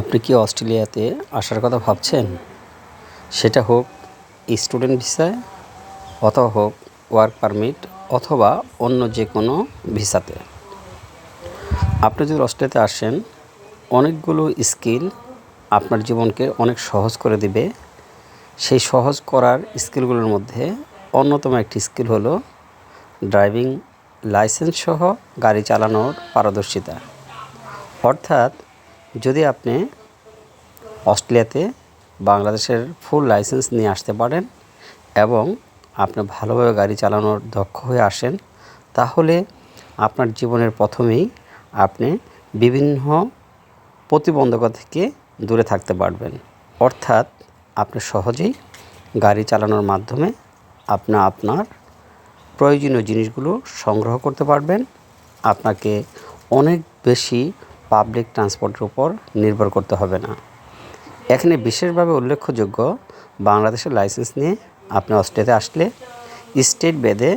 আপনি কি অস্ট্রেলিয়াতে আসার কথা ভাবছেন? সেটা হোক স্টুডেন্ট ভিসায় অথবা হোক ওয়ার্ক পারমিট অথবা অন্য যে কোনো ভিসাতে। আপনি যদি অস্ট্রেলিয়াতে আসেন, অনেকগুলো স্কিল আপনার জীবনকে অনেক সহজ করে দিবে। সেই সহজ করার স্কিলগুলোর মধ্যে অন্যতম একটি স্কিল হলো ড্রাইভিং লাইসেন্স সহ গাড়ি চালানোর পারদর্শিতা। অর্থাৎ যদি আপনি অস্ট্রেলিয়াতে বাংলাদেশের ফুল লাইসেন্স নিয়ে আসতে পারেন এবং আপনি ভালোভাবে গাড়ি চালানোর দক্ষ হয়ে আসেন, তাহলে আপনার জীবনের প্রথমেই আপনি বিভিন্ন প্রতিবন্ধকতা থেকে দূরে থাকতে পারবেন। অর্থাৎ আপনি সহজেই গাড়ি চালানোর মাধ্যমে আপনি আপনার প্রয়োজনীয় জিনিসগুলো সংগ্রহ করতে পারবেন। আপনাকে অনেক বেশি পাবলিক ট্রান্সপোর্টের উপর নির্ভর করতে হবে না। এখানে বিশেষভাবে উল্লেখযোগ্য বাংলাদেশের লাইসেন্স নিয়ে আপনি অস্ট্রেলিয়াতে আসলে স্টেট বেদে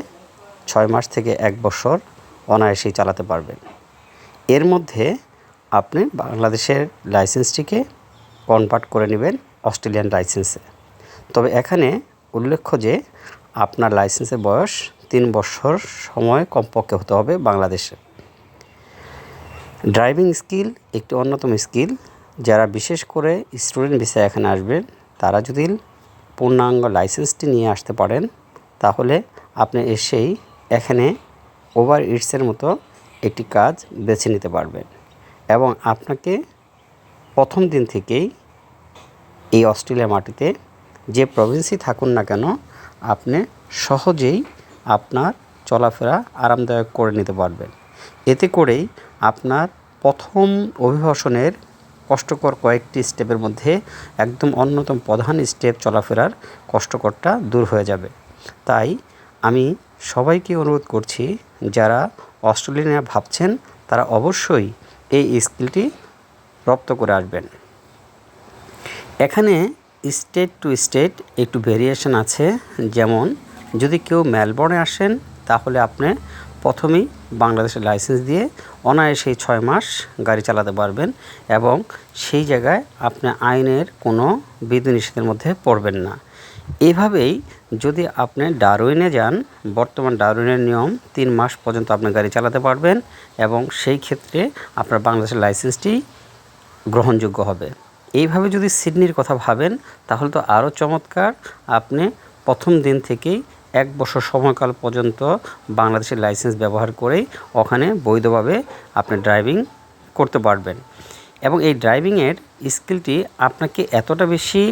ছয় মাস থেকে এক বছর অনায়াসেই চালাতে পারবেন। এর মধ্যে আপনি বাংলাদেশের লাইসেন্সটিকে কনভার্ট করে নেবেন অস্ট্রেলিয়ান লাইসেন্সে তবে এখানে উল্লেখ্য যে আপনার লাইসেন্সের বয়স তিন বছর সময় কমপক্ষে হতে হবে বাংলাদেশে। ড্রাইভিং স্কিল একটি অন্যতম স্কিল। যারা বিশেষ করে স্টুডেন্ট ভিসায় এখানে আসবেন, তারা যদি পূর্ণাঙ্গ লাইসেন্সটি নিয়ে আসতে পারেন, তাহলে আপনি এসেই এখানে ওভার ইটসের মতো একটি কাজ বেছে নিতে পারবেন। এবং আপনাকে প্রথম দিন থেকেই এই অস্ট্রেলিয়া মাটিতে যে প্রভিন্সই থাকুন না কেন, আপনি সহজেই আপনার চলাফেরা আরামদায়ক করে নিতে পারবেন। এতে করেই আপনার প্রথম অভিবাসনের কষ্টকর কয়েকটি স্টেপের মধ্যে একদম অন্যতম প্রধান স্টেপ চলাফেরার কষ্টকরটা দূর হয়ে যাবে। তাই আমি সবাইকে অনুরোধ করছি, যারা অস্ট্রেলিয়া ভাবছেন, তারা অবশ্যই এই স্কিলটি রপ্ত করে আসবেন। এখানে স্টেট টু স্টেট একটু ভেরিয়েশন আছে। যেমন, যদি কেউ মেলবোর্নে আসেন, তাহলে আপনি প্রথমেই বাংলাদেশের লাইসেন্স দিয়ে অনায়াসেই ছয় মাস গাড়ি চালাতে পারবেন এবং সেই জায়গায় আপনি আইনের কোনো বিধিনিষেধের মধ্যে পড়বেন না। এভাবেই যদি আপনি ডারউইনে যান, বর্তমান ডারউইনের নিয়ম তিন মাস পর্যন্ত আপনি গাড়ি চালাতে পারবেন এবং সেই ক্ষেত্রে আপনার বাংলাদেশের লাইসেন্সটি গ্রহণযোগ্য হবে। এইভাবে যদি সিডনির কথা ভাবেন, তাহলে তো আরও চমৎকার। আপনি প্রথম দিন থেকেই এক বছর সময়কাল পর্যন্ত বাংলাদেশের লাইসেন্স ব্যবহার করেই ওখানে বৈধভাবে আপনি ড্রাইভিং করতে পারবেন। এবং এই ড্রাইভিংয়ের স্কিলটি আপনাকে এতটা বেশি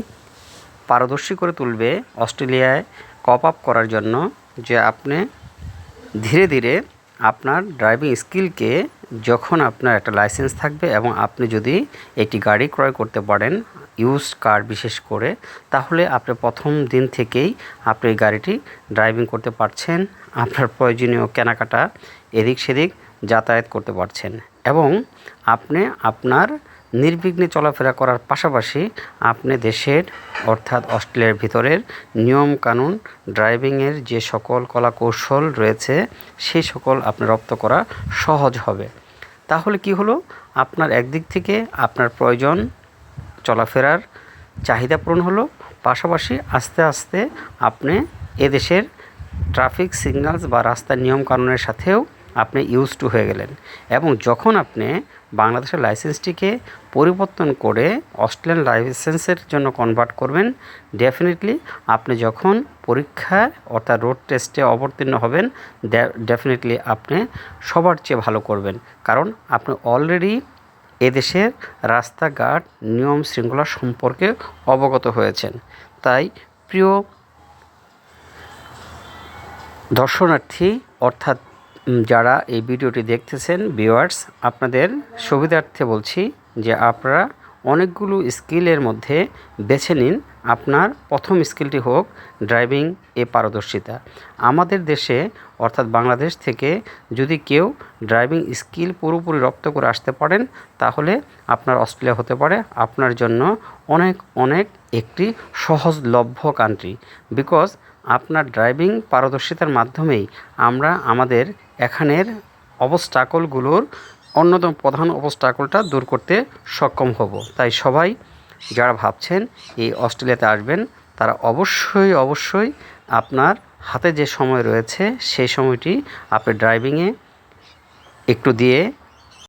পারদর্শী করে তুলবে অস্ট্রেলিয়ায় কপ আপ করার জন্য যে আপনি ধীরে ধীরে আপনার ড্রাইভিং স্কিলকে যখন আপনার একটা লাইসেন্স থাকবে এবং আপনি যদি একটি গাড়ি ক্রয় করতে পারেন ইউজ কার বিশেষ করে, তাহলে আপনি প্রথম দিন থেকেই আপনি গাড়িটি ড্রাইভিং করতে পারছেন, আপনার প্রয়োজনীয় কেনাকাটা এদিক সেদিক যাতায়াত করতে পারছেন এবং আপনি আপনার নির্বিঘ্নে চলাফেরা করার পাশাপাশি আপনি দেশের অর্থাৎ অস্ট্রেলিয়ার ভিতরের নিয়ম কানুন ড্রাইভিংয়ের যে সকল কলা কৌশল রয়েছে সেই সকল আপনি রপ্ত করা সহজ হবে। তাহলে কি হলো? আপনার একদিক থেকে আপনার প্রয়োজন চলাফেরার চাহিদা পূরণ হলো। পাশাপাশি আস্তে আস্তে আপনি এদেশের ট্রাফিক সিগন্যালস বা রাস্তার নিয়মকানুনের সাথেও আপনি ইউজ টু হয়ে গেলেন এবং যখন আপনি বাংলাদেশের লাইসেন্সটিকে পরিবর্তন করে অস্ট্রেলিয়ান লাইসেন্সের জন্য কনভার্ট করবেন ডেফিনেটলি আপনি যখন পরীক্ষায় অর্থাৎ রোড টেস্টে অবতীর্ণ হবেন ডেফিনেটলি আপনি সবার চেয়ে ভালো করবেন। কারণ আপনি অলরেডি এদেশের রাস্তাঘাট নিয়ম শৃঙ্খলা সম্পর্কে অবগত হয়েছেন। তাই প্রিয় দর্শনার্থী, অর্থাৎ যারা এই ভিডিওটি দেখতেছেন ভিউয়ার্স আপনাদের সুবিধার্থে বলছি যে আপনারা অনেকগুলো স্কিলের মধ্যে বেছে নিন। আপনার প্রথম স্কিলটি হোক ড্রাইভিং এ পারদর্শিতা। আমাদের দেশে অর্থাৎ বাংলাদেশ থেকে যদি কেউ ড্রাইভিং স্কিল পুরোপুরি রপ্ত করে আসতে পারেন, তাহলে আপনার অস্ট্রেলিয়া হতে পারে। আপনার জন্য অনেক অনেক একটি সহজলভ্য কান্ট্রি বিকজ আপনার ড্রাইভিং পারদর্শিতার মাধ্যমেই আমরা আমাদের এখানের অবস্টাকলগুলোর অন্যতম প্রধান অবস্টাকলটা দূর করতে সক্ষম হব। তাই সবাই যারা ভাবছেন এই অস্ট্রেলিয়াতে আসবেন, তারা অবশ্যই অবশ্যই আপনার হাতে যে সময় রয়েছে সেই সময়টি আপনি ড্রাইভিংয়ে একটু দিয়ে